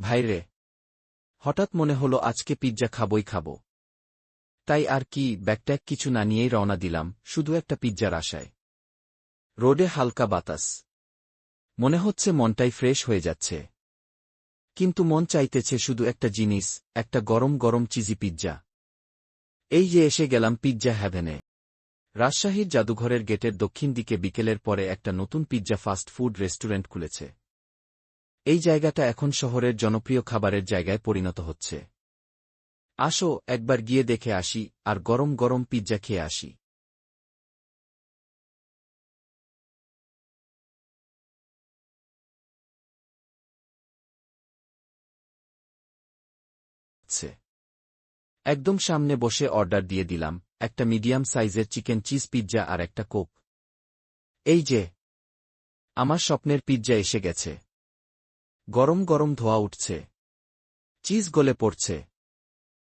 ভাইরে হঠাৎ মনে হলো আজকে পিৎজা খাবই খাব। তাই আর কি ব্যাকট্যাক কিছু না নিয়েই রওনা দিলাম, শুধু একটা পিৎজার আশায়। রোডে হালকা বাতাস। মনে হচ্ছে মনটাই ফ্রেশ হয়ে যাচ্ছে। কিন্তু মন চাইতেছে শুধু একটা জিনিস, একটা গরম গরম চিজি পিৎজা। এই যে এসে গেলাম পিৎজা হ্যাভেনে। রাজশাহীর জাদুঘরের গেটের দক্ষিণ দিকে বিকেলের পরে একটা নতুন পিৎজা ফাস্ট ফুড রেস্টুরেন্ট খুলেছে। এই জায়গাটা এখন শহরের জনপ্রিয় খাবারের জায়গায় পরিণত হচ্ছে। আসো, একবার গিয়ে দেখে আসি আর গরম গরম পিৎজা খেয়ে আসি। একদম সামনে বসে অর্ডার দিয়ে দিলাম, একটা মিডিয়াম সাইজের চিকেন চিজ পিৎজা আর একটা কোক। এই যে, আমার স্বপ্নের পিৎজা এসে গেছে। গরম গরম ধোয়া উঠছে। চিজ গলে পড়ছে।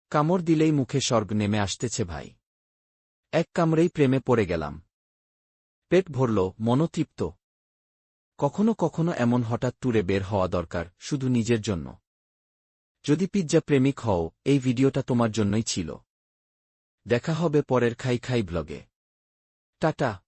কামড় দিলেই মুখে স্বর্গ নেমে আসতেছে ভাই। এক কামড়েই প্রেমে পড়ে গেলাম। পেট ভরল মনতৃপ্ত কখনো কখনো এমন হঠাৎ ট্যুরে বের হওয়া দরকার, শুধু নিজের জন্য। যদি পিৎজা প্রেমিক হও, এই ভিডিওটা তোমার জন্যই ছিল। দেখা হবে পরের খাই খাই ব্লগে। টাটা।